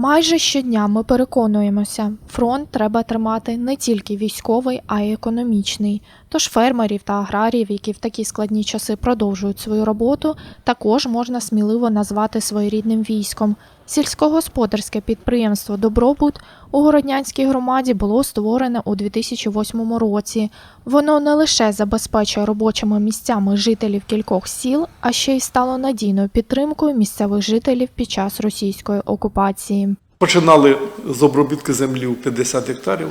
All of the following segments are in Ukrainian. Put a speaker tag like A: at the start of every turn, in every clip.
A: Майже щодня ми переконуємося, фронт треба тримати не тільки військовий, а й економічний. Тож фермерів та аграріїв, які в такі складні часи продовжують свою роботу, також можна сміливо назвати своєрідним військом. Сільськогосподарське підприємство Добробут у Городнянській громаді було створене у 2008 році. Воно не лише забезпечує робочими місцями жителів кількох сіл, а ще й стало надійною підтримкою місцевих жителів під час російської окупації.
B: Починали з обробітки землі у 50 гектарів.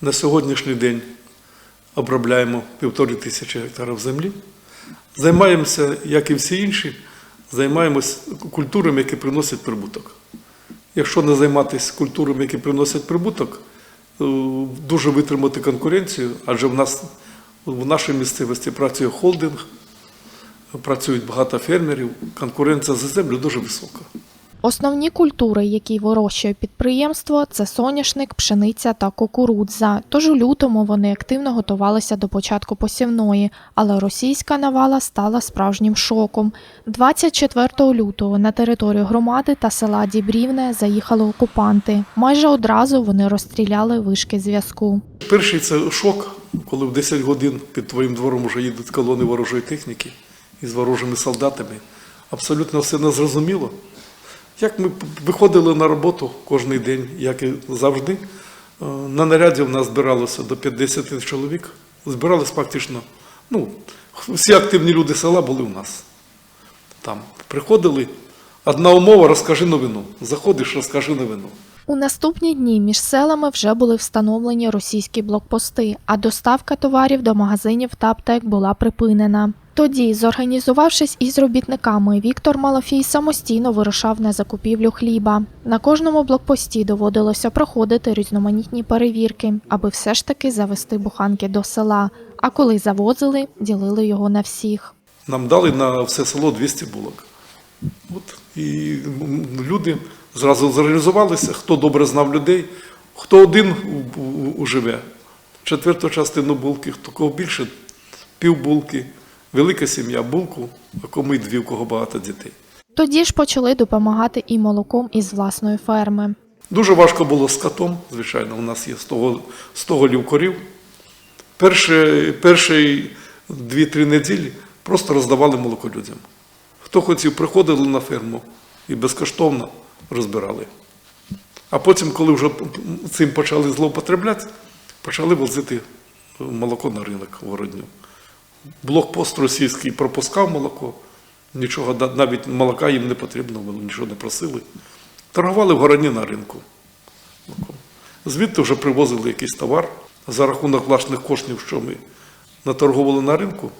B: На сьогоднішній день обробляємо півтори тисячі гектарів землі. Займаємося, як і всі інші, займаємось культурами, які приносять прибуток. Якщо не займатися культурами, які приносять прибуток, е, дуже витримати конкуренцію, адже в нас в нашій місцевості працює холдинг, працюють багато фермерів, конкуренція за землю дуже висока.
A: Основні культури, які вирощує підприємство, це соняшник, пшениця та кукурудза. Тож у лютому вони активно готувалися до початку посівної, але російська навала стала справжнім шоком. 24 лютого на територію громади та села Дібрівне заїхали окупанти. Майже одразу вони розстріляли вишки зв'язку.
B: Перший це шок, коли в 10 годин під твоїм двором вже їдуть колони ворожої техніки із ворожими солдатами. Абсолютно все незрозуміло. Як ми виходили на роботу кожен день, як і завжди, е, на наряді в нас збиралося до 50 чоловік. Збирались фактично, ну, всі активні люди села були у нас. Там приходили. Одна умова розкажи новину. Заходиш, розкажи новину.
A: У наступні дні між селами вже були встановлені російські блокпости, а доставка товарів до магазинів та аптек була припинена. Тоді, зорганізувавшись із робітниками, Віктор Малафій самостійно вирушав на закупівлю хліба. На кожному блокпості доводилося проходити різноманітні перевірки, аби все ж таки завести буханки до села. А коли завозили, ділили його на всіх.
B: Нам дали на все село 200 булок. От. І люди зразу зорганізувалися, хто добре знав людей, хто один у- у- у- живе, четверту частину булки, хто кого більше, пів булки, велика сім'я булку, а кому й дві, у кого багато дітей.
A: Тоді ж почали допомагати і молоком із власної ферми.
B: Дуже важко було з котом, звичайно, у нас є 100, 100 голів корів. Перші, перші 2-3 неділі просто роздавали молоко людям. Хто хотів, приходили на ферму і безкоштовно розбирали. А потім, коли вже цим почали злоупотребляти, почали возити молоко на ринок в Городню. Блокпост російський пропускав молоко, нічого, навіть молока їм не потрібно було, нічого не просили. Торгували в Городні на ринку. Звідти вже привозили якийсь товар за рахунок власних коштів, що ми наторгували на ринку.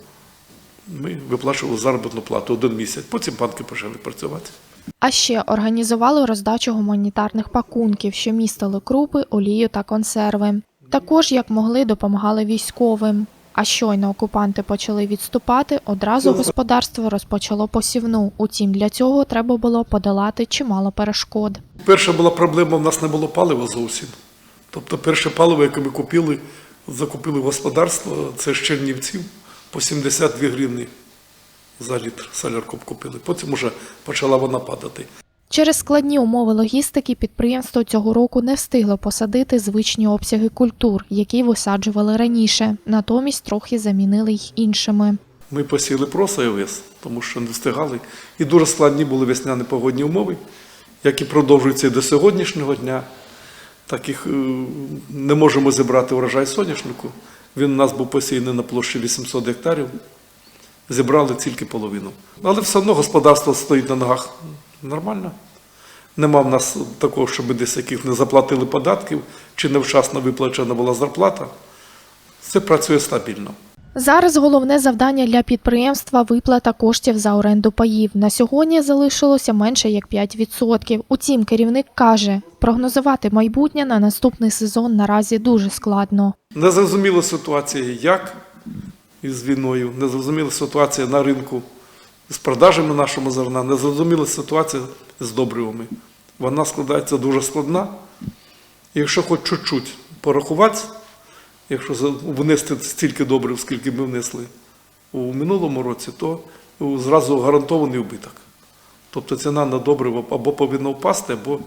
B: Ми виплачували заробітну плату один місяць. Потім банки почали працювати.
A: А ще організували роздачу гуманітарних пакунків, що містили крупи, олію та консерви. Також, як могли, допомагали військовим. А щойно окупанти почали відступати, одразу господарство розпочало посівну. Утім, для цього треба було подолати чимало перешкод.
B: Перша була проблема, в нас не було палива зовсім. Тобто перше паливо, яке ми купили, закупили господарство, це з Чернівців по 72 гривні за літр солярку купили. Потім вже почала вона падати.
A: Через складні умови логістики підприємство цього року не встигло посадити звичні обсяги культур, які висаджували раніше. Натомість трохи замінили їх іншими.
B: Ми посіли проса і овес, тому що не встигали. І дуже складні були весняні погодні умови, які продовжуються і до сьогоднішнього дня. Так їх е, не можемо зібрати урожай соняшнику. Він у нас був посіяний на площі 800 гектарів. Зібрали тільки половину. Але все одно господарство стоїть на ногах нормально. Нема в нас такого, щоб десь яких не заплатили податків, чи невчасно виплачена була зарплата. Це працює стабільно.
A: Зараз головне завдання для підприємства виплата коштів за оренду паїв. На сьогодні залишилося менше як 5%. Утім, керівник каже, прогнозувати майбутнє на наступний сезон наразі дуже складно.
B: Незрозуміла ситуація як із війною, незрозуміла ситуація на ринку з продажами нашого зерна, незрозуміла ситуація з добривами. Вона складається дуже складна. Якщо хоч чуть-чуть порахувати, якщо внести стільки добрив, скільки ми внесли у минулому році, то зразу гарантований убиток. Тобто ціна на добриво або повинна впасти, або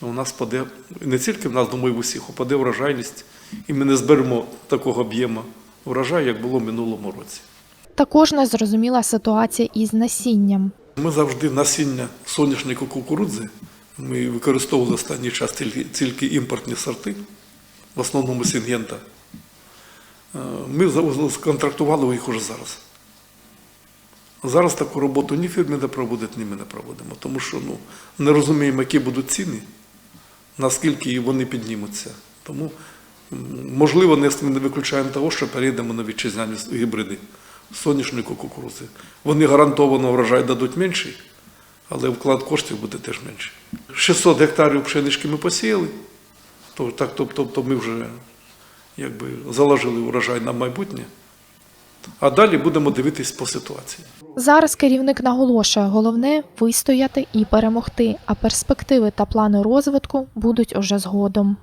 B: у нас паде, не тільки в нас, думаю, в усіх, упаде врожайність, і ми не зберемо такого об'єму врожаю, як було в минулому році.
A: Також незрозуміла ситуація із насінням.
B: Ми завжди насіння соняшнику кукурудзи. Ми використовували останній час тільки, тільки імпортні сорти, в основному сінгента. Е, Ми сконтрактували їх уже зараз. Зараз таку роботу ні фірми не проводять, ні ми не проводимо, тому що ну, не розуміємо, які будуть ціни, наскільки вони піднімуться. Тому, можливо, не виключаємо того, що перейдемо на вітчизняні гібриди соняшнику кукурудзи. Вони гарантовано врожай дадуть менший, але вклад коштів буде теж менший. 600 гектарів пшенички ми посіяли, то, так, тобто, тобто ми вже якби, заложили урожай на майбутнє. А далі будемо дивитись по ситуації.
A: Зараз керівник наголошує, головне вистояти і перемогти, а перспективи та плани розвитку будуть уже згодом.